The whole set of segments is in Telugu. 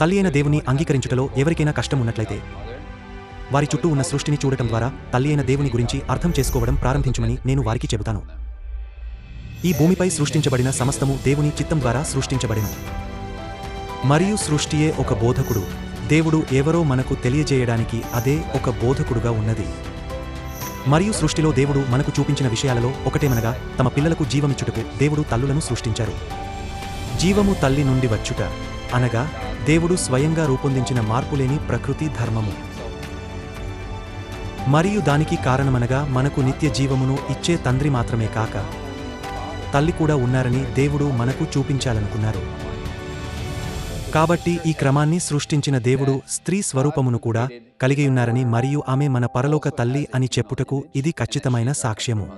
తల్లి అయిన దేవుని అంగీకరించుటలో ఎవరికైనా కష్టం ఉన్నట్లయితే వారి చుట్టూ ఉన్న సృష్టిని చూడటం ద్వారా తల్లి అయిన దేవుని గురించి అర్థం చేసుకోవడం ప్రారంభించమని నేను వారికి చెబుతాను. ఈ భూమిపై సృష్టించబడిన సమస్తము దేవుని చిత్తం ద్వారా సృష్టించబడిన మరియు సృష్టియే ఒక బోధకుడు. దేవుడు ఎవరో మనకు తెలియజేయడానికి అదే ఒక బోధకుడుగా ఉన్నది. మరియు సృష్టిలో దేవుడు మనకు చూపించిన విషయాలలో ఒకటేమనగా తమ పిల్లలకు జీవమిచ్చుటకు దేవుడు తల్లులను సృష్టించారు. జీవము తల్లి నుండి వచ్చుట అనగా దేవుడు స్వయంగా రూపొందించిన మార్పులేని ప్రకృతి ధర్మము. మరియు దానికి కారణమనగా మనకు నిత్య జీవమును ఇచ్చే తండ్రి మాత్రమే కాక తల్లి కూడా ఉన్నారని దేవుడు మనకు చూపించాలనుకున్నారు. కాబట్టి ఈ క్రమాన్ని సృష్టించిన దేవుడు స్త్రీ స్వరూపమును కూడా కలిగియున్నారని మరియు ఆమె మన పరలోక తల్లి అని చెప్పుటకు ఇది ఖచ్చితమైన సాక్ష్యము.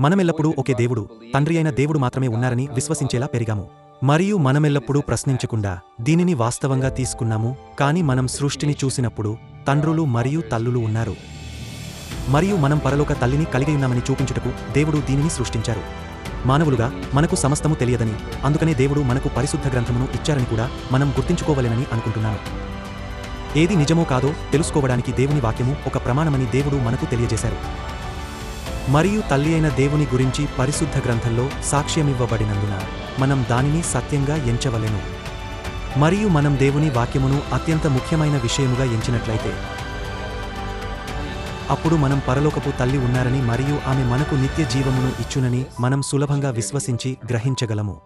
మనమెల్లప్పుడూ ఒకే దేవుడు తండ్రి అయిన దేవుడు మాత్రమే ఉన్నారని విశ్వసించేలా పెరిగాము. మరియు మనమెల్లప్పుడూ ప్రశ్నించకుండా దీనిని వాస్తవంగా తీసుకున్నాము కాని మనం సృష్టిని చూసినప్పుడు తండ్రులు మరియు తల్లులు ఉన్నారు. మరియు మనం పరలోక తల్లిని కలిగి ఉన్నామని చూపించుటకు దేవుడు దీనిని సృష్టించారు. మానవులుగా మనకు సమస్తము తెలియదని అందుకనే దేవుడు మనకు పరిశుద్ధ గ్రంథమును ఇచ్చారని కూడా మనం గుర్తించుకోవలెనని అనుకుంటున్నాను. ఏది నిజమో కాదో తెలుసుకోవడానికి దేవుని వాక్యము ఒక ప్రమాణమని దేవుడు మనకు తెలియజేశారు. మరియు తల్లి అయిన దేవుని గురించి పరిశుద్ధ గ్రంథంలో సాక్ష్యమివ్వబడినందున మనం దానిని సత్యంగా ఎంచవలెను. మరియు మనం దేవుని వాక్యమును అత్యంత ముఖ్యమైన విషయముగా ఎంచినట్లయితే. అప్పుడు మనం పరలోకపు తల్లి ఉన్నారని మరియు ఆమె మనకు నిత్య జీవమును ఇచ్చునని మనం సులభంగా విశ్వసించి గ్రహించగలము.